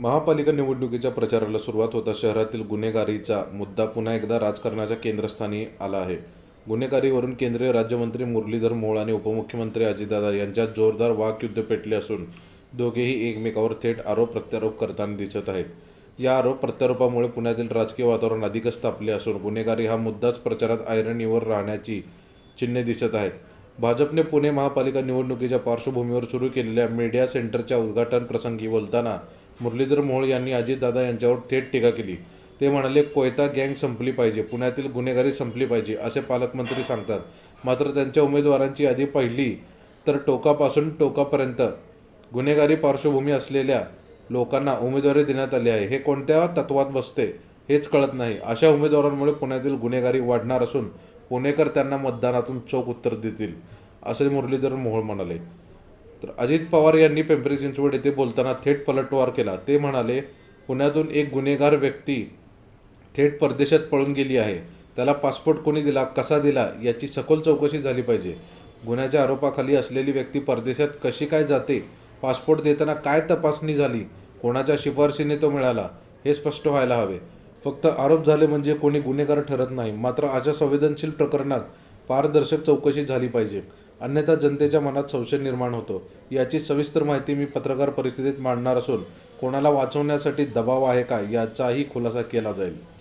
महापालिका निवडणुकीच्या प्रचाराला सुरुवात होता शहरातील गुन्हेगारीचा मुद्दा पुन्हा एकदा राजकारणाच्या केंद्रस्थानी आला आहे. गुन्हेगारीवरून केंद्रीय राज्यमंत्री मुरलीधर मोळ आणि उपमुख्यमंत्री अजितदादा यांच्यात जोरदार वाकयुद्ध पेटले असून दोघेही एकमेकावर थेट आरोप प्रत्यारोप करताना दिसत आहेत. या आरोप प्रत्यारोपामुळे पुण्यातील राजकीय वातावरण अधिकच तापले असून गुन्हेगारी हा मुद्दाच प्रचारात ऐरणीवर राहण्याची चिन्हे दिसत आहेत. भाजपने पुणे महापालिका निवडणुकीच्या पार्श्वभूमीवर सुरू केलेल्या मीडिया सेंटरच्या उद्घाटन प्रसंगी बोलताना मुरलीधर मोहोळ यांनी अजितदादा यांच्यावर थेट टीका केली. ते म्हणाले कोयता गँग संपली पाहिजे पुण्यातील गुन्हेगारी संपली पाहिजे असे पालकमंत्री सांगतात. मात्र त्यांच्या उमेदवारांची यादी पाहिली तर टोकापासून टोकापर्यंत गुन्हेगारी पार्श्वभूमी असलेल्या लोकांना उमेदवारी देण्यात आली आहे. हे कोणत्या तत्वात बसते हेच कळत नाही. अशा उमेदवारांमुळे पुण्यातील गुन्हेगारी वाढणार असून पुणेकर त्यांना मतदानातून चोख उत्तर देतील असे मुरलीधर मोहोळ म्हणाले. तर अजित पवार यांनी पिंपरी चिंचवड येथे बोलताना थेट पलटवार केला. ते म्हणाले पुण्यातून एक गुन्हेगार व्यक्ती थेट परदेशात पळून गेली आहे. त्याला पासपोर्ट कोणी दिला कसा दिला याची सखोल चौकशी झाली पाहिजे. गुन्ह्याच्या आरोपाखाली असलेली व्यक्ती परदेशात कशी काय जाते पासपोर्ट देताना काय तपासणी झाली कोणाच्या शिफारशीने तो मिळाला हे स्पष्ट व्हायला हवे. फक्त आरोप झाले म्हणजे कोणी गुन्हेगार ठरत नाही. मात्र अशा संवेदनशील प्रकरणात पारदर्शक चौकशी झाली पाहिजे. अन्यथा जनतेच्या मनात संशय निर्माण होतो. याची सविस्तर माहिती मी पत्रकार परिस्थितीत मांडणार असून कोणाला वाचवण्यासाठी दबाव आहे का याचाही खुलासा केला जाईल.